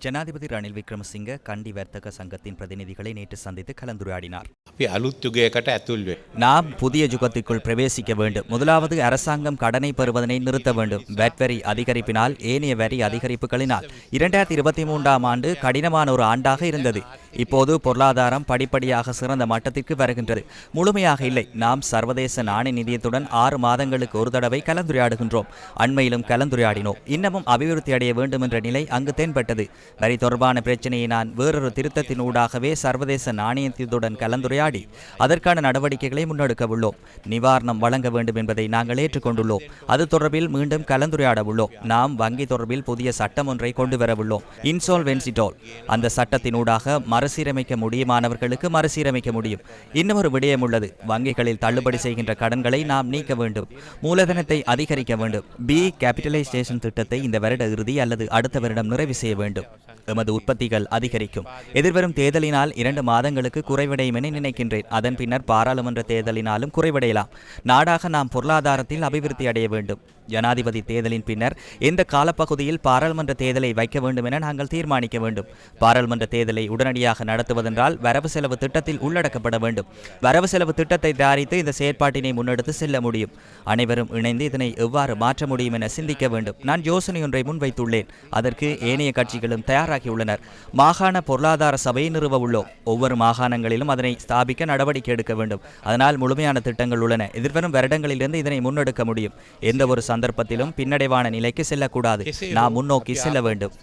ஜனாதிபதி ரணில் விக்ரமசிங்க கண்டி வர்த்தக சங்கத்தின் பிரதிநிதிகளை நேற்று சந்தித்து கலந்துரையாடினார் අපි අලුත් යුගයකට ඇතුල් වේ. நாம் புதிய யுகத்திற்குள் பிரவேசிக்க வேண்டும் முதலாவது அரசாங்கம் கடனை பெறுவதனை நிறுத்த வேண்டும் வேட் வரி அதிகரிப்பினால் ஏனைய வரி அதிகரிப்புகளினால் இரண்டாயிரத்தி இருபத்தி மூன்றாம் ஆண்டு கடினமான ஒரு ஆண்டாக இருந்தது இப்போது பொருளாதாரம் படிப்படியாக சிறந்த மட்டத்திற்கு வருகின்றது. முழுமையாக இல்லை. நாம் சர்வதேச நாணய நிதியத்துடன் ஆறு மாதங்களுக்கு ஒரு தடவை கலந்துரையாடுகின்றோம். அண்மையிலும் கலந்துரையாடினோம். இன்னமும் அபிவிருத்தி அடைய வேண்டும் என்ற நிலை அங்கு தென்பட்டது. வரி தொடர்பான பிரச்சனையை நான் வேறொரு திருத்தத்தினூடாகவே சர்வதேச நாணயத்துடன் கலந்துரையாடி அதற்கான நடவடிக்கைகளை முன்னெடுக்க உள்ளோம் நிவாரணம் வழங்க வேண்டும் என்பதை நாங்கள் ஏற்றுக்கொண்டுள்ளோம். அது தொடர்பில் மீண்டும் கலந்துரையாட உள்ளோம் நாம் வங்கி தொடர்பில் புதிய சட்டம் ஒன்றை கொண்டு வர உள்ளோம் இன்சால்வென்சிடோல் அந்த சட்டத்தினூடாக மறுசீரமைக்க முடியுமானவர்களுக்கு மறுசீரமைக்க முடியும். இன்னும் ஒரு விடயம் உள்ளது. வங்கிகளில் தள்ளுபடி செய்கின்ற கடன்களை நாம் நீக்க வேண்டும். மூலதனத்தை அதிகரிக்க வேண்டும். பி கேபிட்டலைசேஷன் திட்டத்தை இந்த வருட இறுதி அல்லது அடுத்த வருடம் நிறைவு செய்ய வேண்டும். எமது உற்பத்திகள் அதிகரிக்கும். எதிர்வரும் தேர்தலினால் இரண்டு மாதங்களுக்கு குறைவடையும் என நினைக்கின்றேன். அதன் பின்னர் பாராளுமன்ற தேர்தலினாலும் குறைவடையலாம். நாடாக நாம் பொருளாதாரத்தில் அபிவிருத்தி அடைய வேண்டும். ஜனாதிபதி தேர்தலின் பின்னர் எந்த காலப்பகுதியில் பாராளுமன்ற தேர்தலை வைக்க வேண்டும் என நாங்கள் தீர்மானிக்க வேண்டும். பாராளுமன்ற தேர்தலை உடனடியாக நடத்துவதென்றால் வரவு செலவு திட்டத்தில் உள்ளடக்கப்பட வேண்டும். வரவு செலவு திட்டத்தை தயாரித்து இந்த செயற்பாட்டினை முன்னெடுத்து செல்ல முடியும். அனைவரும் இணைந்து இதனை எவ்வாறு மாற்ற முடியும் என சிந்திக்க வேண்டும். நான் யோசனை ஒன்றை முன்வைத்துள்ளேன். அதற்கு ஏனைய கட்சிகளும் தயாராகியுள்ளனர். மாகாண பொருளாதார சபையை நிறுவ உள்ளோம். ஒவ்வொரு மாகாணங்களிலும் அதனை ஸ்தாபிக்க நடவடிக்கை எடுக்க வேண்டும். அதனால் முழுமையான திட்டங்கள் உள்ளன. எதிர்வரும் வருடங்களிலிருந்து இதனை முன்னெடுக்க முடியும். எந்த ஒரு சந்தர்ப்பத்திலும் பின்னடைவான நிலைக்கு செல்லக்கூடாது. நாம் முன்னோக்கி செல்ல வேண்டும்.